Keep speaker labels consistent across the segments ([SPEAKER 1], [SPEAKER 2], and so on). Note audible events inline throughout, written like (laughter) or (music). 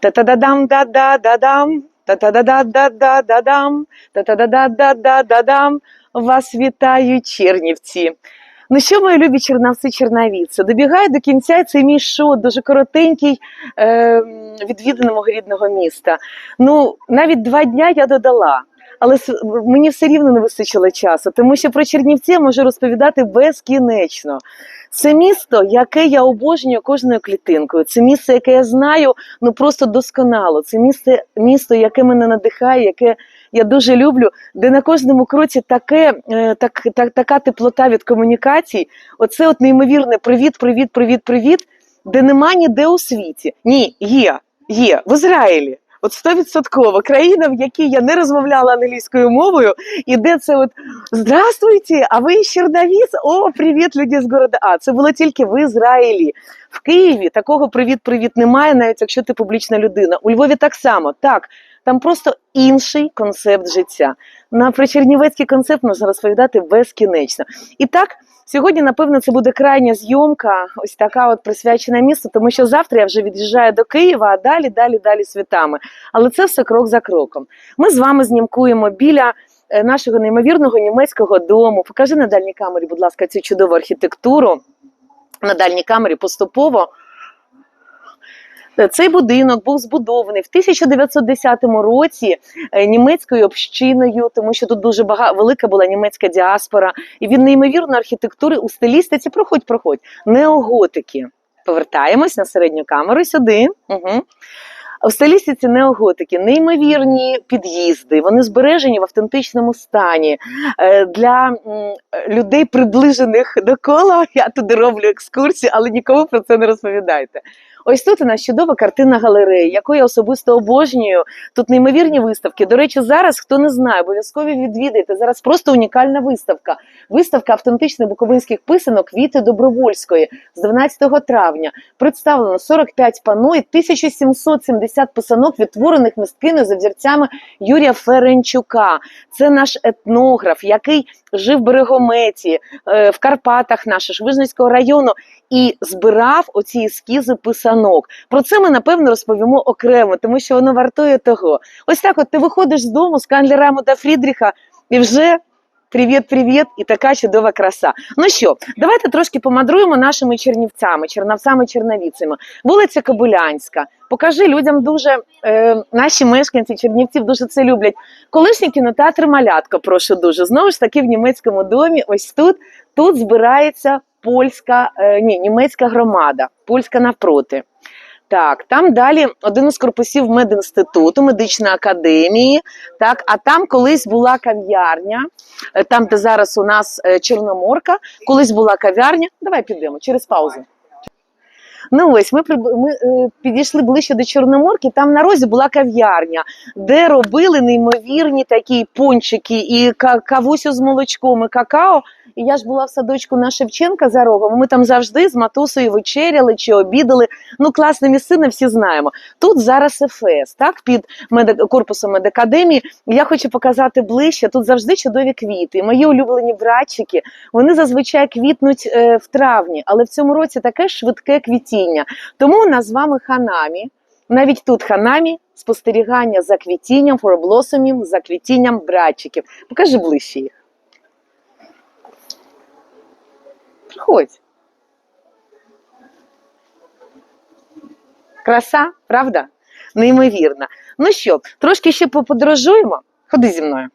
[SPEAKER 1] Та-та-да-дам, да-да-да-дам, та-та-да-да-да-да-дам, та-та-да-да-да-да-дам. Вас вітають чернівці. Ну що, мої любі чернавці, чернавіці? Добігаю до кінця цей мій шоу, дуже коротенький ем, е, відвідин мого рідного міста. Ну, навіть два дня я додала. Але мені все рівно не вистачило часу, тому що про Чернівці я можу розповідати безкінечно. Це місто, яке я обожнюю кожною клітинкою. Це місце, яке я знаю ну просто досконало. Це місце, місто, яке мене надихає, яке я дуже люблю, де на кожному кроці таке, е, так, так, така теплота від комунікацій. Оце от неймовірне привіт, привіт, привіт, привіт, де нема ніде у світі. Ні, є, є в Ізраїлі. От стовідсотково країна, в якій я не розмовляла англійською мовою, і де це от здравствуйте, а ви з Черновіс? О, привіт, люди з города. А це було тільки в Ізраїлі. В Києві такого привіт-привіт немає, навіть якщо ти публічна людина. У Львові так само. Так, там просто інший концепт життя. На про Чернівецький концепт можна розповідати безкінечно. І так. Сьогодні, напевно, це буде крайня зйомка, ось така от присвячена місту, тому що завтра я вже від'їжджаю до Києва, а далі, далі, далі світами. Але це все крок за кроком. Ми з вами знімкуємо біля е, нашого неймовірного німецького дому. Покажи на дальній камері, будь ласка, цю чудову архітектуру. На дальній камері поступово Е, цей будинок був збудований в 1910 році е, німецькою общиною, тому що тут дуже багато велика була німецька діаспора, і він неймовірно, архітектури у стилістиці проходь, проходь, неоготики. Повертаємось на середню камеру сюди. Угу. В стилістиці неоготики неймовірні під'їзди, вони збережені в автентичному стані. Е, для людей, приближених до кола, я туди роблю екскурсію, але нікому про це не розповідайте. Ось тут у нас чудова картина галереї, яку я особисто обожнюю. Тут неймовірні виставки. До речі, зараз хто не знає, обов'язково відвідайте. Зараз просто унікальна виставка. Виставка автентичних буковинських писанок Віти Добровольської з 12 травня. Представлено 45 пано і 1770 писанок, відтворених мисткиною за взірцями Юрія Ференчука. Це наш етнограф, який жив в Берегометі, е, в Карпатах наших Швижницького району і збирав оці ескізи писанок. Про це ми напевно розповімо окремо, тому що воно вартує того. Ось так, от ти виходиш з дому з Кандлерами та Фрідріха і вже Привіт-привіт! І така чудова краса. Ну що, давайте трошки помандруємо нашими чернівцями, чернавцями-черновіцями. Вулиця Кабулянська. Покажи людям дуже е, наші мешканці чернівців дуже це люблять. Колишній кінотеатр Малятка, прошу дуже. Знову ж таки, в німецькому домі, ось тут тут збирається польська, е, ні, німецька громада, польська навпроти. Так, там далі один із корпусів медінституту, медичної академії. Так, а там колись була кав'ярня, е, там де зараз у нас е, Чорноморка, колись була кав'ярня. Давай підемо через паузу. Ну ось ми ми е, підійшли ближче до Чорноморки. Там на розі була кав'ярня, де робили неймовірні такі пончики, і кавусю з молочком, і какао. І я ж була в садочку на Шевченка за рогом. Ми там завжди з матусою вечеряли чи обідали. Ну, класне місцина, всі знаємо. Тут зараз ефес, так під медик... корпусом медакадемії. Я хочу показати ближче. Тут завжди чудові квіти. Мої улюблені братчики. Вони зазвичай квітнуть е, в травні, але в цьому році таке швидке квіття цвітіння. Тому у нас з вами ханамі. Навіть тут ханамі спостерігання за квітінням фороблосомів, за квітінням братчиків. Покажи ближче їх. Приходь. Краса, правда? Неймовірна. Ну що, трошки ще поподорожуємо? Ходи зі мною.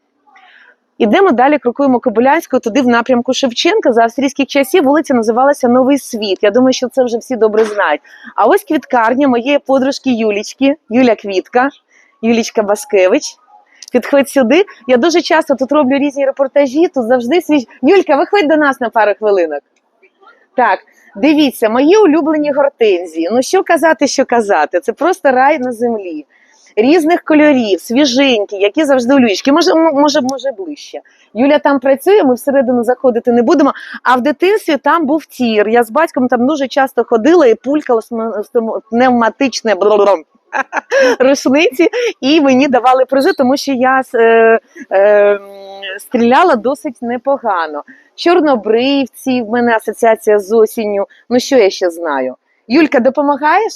[SPEAKER 1] Ідемо далі, крокуємо Кобилянською, туди в напрямку Шевченка. За австрійських часів вулиця називалася Новий Світ. Я думаю, що це вже всі добре знають. А ось квіткарня моєї подружки Юлічки, Юля Квітка, Юлічка Баскевич. Підходь сюди. Я дуже часто тут роблю різні репортажі. Тут завжди свіж. Юлька, виходь до нас на пару хвилинок. Так, дивіться, мої улюблені гортензії. Ну що казати, що казати? Це просто рай на землі різних кольорів, свіженькі, які завжди у Юлічки. Може, може, може ближче. Юля там працює, ми всередину заходити не будемо. А в дитинстві там був тір. Я з батьком там дуже часто ходила і пулькала пневматичне (laughs) рушниці, і мені давали прижи, тому що я е, е, стріляла досить непогано. Чорнобривці в мене асоціація з осінню. Ну що я ще знаю? Юлька, допомагаєш?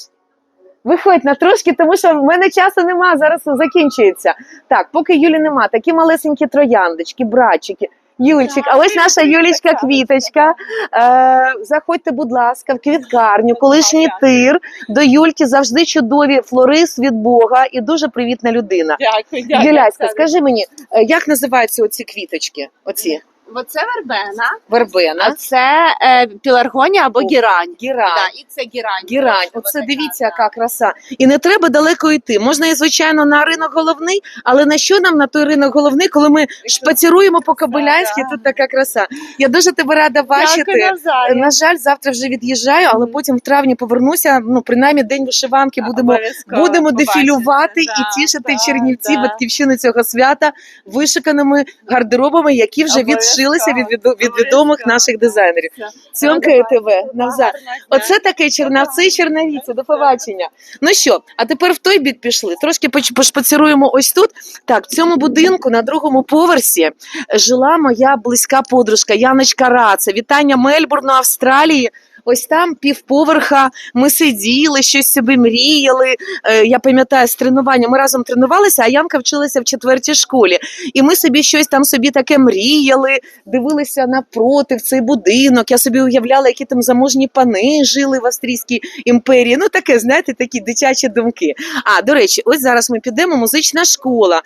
[SPEAKER 1] Виходь на трошки, тому що в мене часу нема, зараз закінчується. Так, поки Юлі нема, такі малесенькі трояндочки, братчики. Юльчик, а ось наша Юлічка Квіточка. Е, заходьте, будь ласка, в квіткарню, колишній тир. До Юльки завжди чудові флорист від Бога і дуже привітна людина.
[SPEAKER 2] Дякую, дякую.
[SPEAKER 1] Юляська, скажи мені, е, як називаються оці квіточки? Оці
[SPEAKER 2] Оце вербена, а це е, піларгонія або
[SPEAKER 1] О,
[SPEAKER 2] гірань.
[SPEAKER 1] гірань.
[SPEAKER 2] Да, і це гірань.
[SPEAKER 1] Гірань, оце дивіться, яка краса. І не треба далеко йти. Можна і звичайно на ринок головний, але на що нам на той ринок головний, коли ми шпаціруємо по Кобилянськи,
[SPEAKER 2] да.
[SPEAKER 1] тут така краса. Я дуже тебе рада бачити.
[SPEAKER 2] Дякую.
[SPEAKER 1] На жаль, завтра вже від'їжджаю, але потім в травні повернуся. Ну, принаймні, день вишиванки будемо. Будемо дефілювати
[SPEAKER 2] Да,
[SPEAKER 1] і тішити
[SPEAKER 2] да,
[SPEAKER 1] Чернівці,
[SPEAKER 2] да.
[SPEAKER 1] батьківщину цього свята вишиканими гардеробами, які вже відшилися від, від, від відомих наших дизайнерів.
[SPEAKER 2] Ну,
[SPEAKER 1] тебе навзад. Оце таке Чернавці, Чернавіці. До побачення. Ну що, а тепер в той бік пішли. Трошки поч- ось тут. Так, в цьому будинку на другому поверсі жила моя близька подружка Яночка Раце. Вітання Мельбурну, Австралії. Ось там півповерха ми сиділи, щось собі мріяли. Е, я пам'ятаю з тренування. Ми разом тренувалися, а Янка вчилася в четвертій школі. І ми собі щось там собі таке мріяли, дивилися напроти в цей будинок. Я собі уявляла, які там заможні пани жили в Австрійській імперії. Ну таке, знаєте, такі дитячі думки. А до речі, ось зараз ми підемо. Музична школа.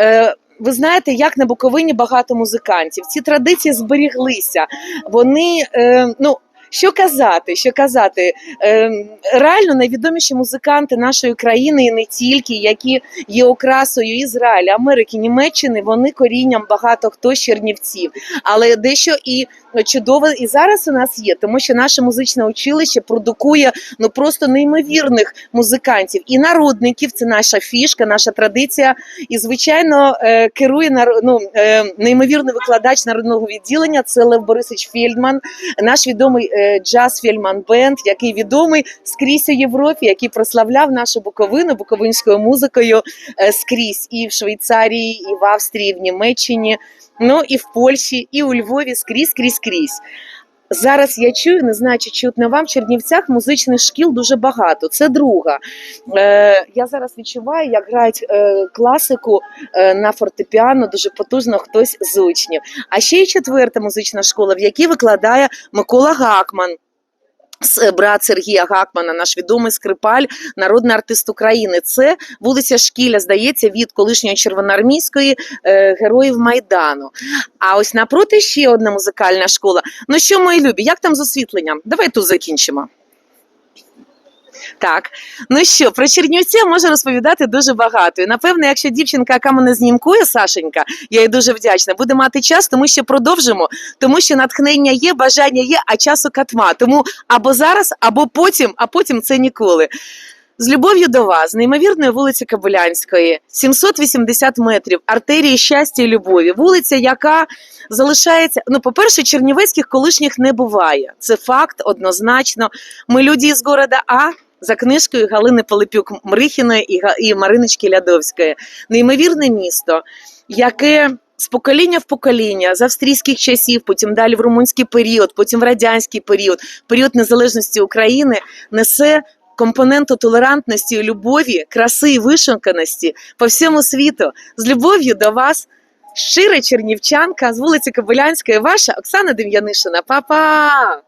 [SPEAKER 1] Е, ви знаєте, як на Буковині багато музикантів. Ці традиції зберіглися. Вони е, ну. Що казати, що казати? Е, реально найвідоміші музиканти нашої країни і не тільки, які є окрасою Ізраїля, Америки, Німеччини, вони корінням багато хто з Чернівців. Але дещо і чудове і зараз у нас є, тому що наше музичне училище продукує ну просто неймовірних музикантів і народників. Це наша фішка, наша традиція. І звичайно е, керує ну, е, неймовірний викладач народного відділення. Це Лев Борисович Фельдман, наш відомий е, джаз Фельдман Бенд, який відомий скрізь у Європі, який прославляв нашу Буковину буковинською музикою е, скрізь і в Швейцарії, і в Австрії, і в Німеччині. Ну і в Польщі, і у Львові скрізь, скрізь, скрізь. Зараз я чую, не знаю, чи чутно вам в Чернівцях музичних шкіл дуже багато. Це друга. Е, я зараз відчуваю, як грають е, класику е, на фортепіано дуже потужно хтось з учнів. А ще й четверта музична школа, в якій викладає Микола Гакман. С- Брат Сергія Гакмана, наш відомий скрипаль, народний артист України. Це вулиця Шкіля, здається, від колишньої червоноармійської е, героїв Майдану. А ось напроти ще одна музикальна школа. Ну що, мої любі, як там з освітленням? Давай тут закінчимо. Так, ну що, про Чернівці можу розповідати дуже багато. І напевно, якщо дівчинка, яка мене знімкує, Сашенька, я їй дуже вдячна, буде мати час, тому що продовжимо, тому що натхнення є, бажання є, а часу катма. Тому або зараз, або потім, а потім це ніколи. З любов'ю до вас, з неймовірної вулиці Кабулянської, 780 метрів, артерії щастя і любові. Вулиця, яка залишається. Ну, по-перше, чернівецьких колишніх не буває. Це факт однозначно. Ми люди із города А. За книжкою Галини Полипюк Мрихіної і, Мариночки Лядовської. Неймовірне місто, яке з покоління в покоління, з австрійських часів, потім далі в румунський період, потім в радянський період, період незалежності України несе компоненту толерантності, любові, краси і вишуканості по всьому світу. З любов'ю до вас. Щира чернівчанка з вулиці Кобилянської, ваша Оксана Дем'янишина. Па-па!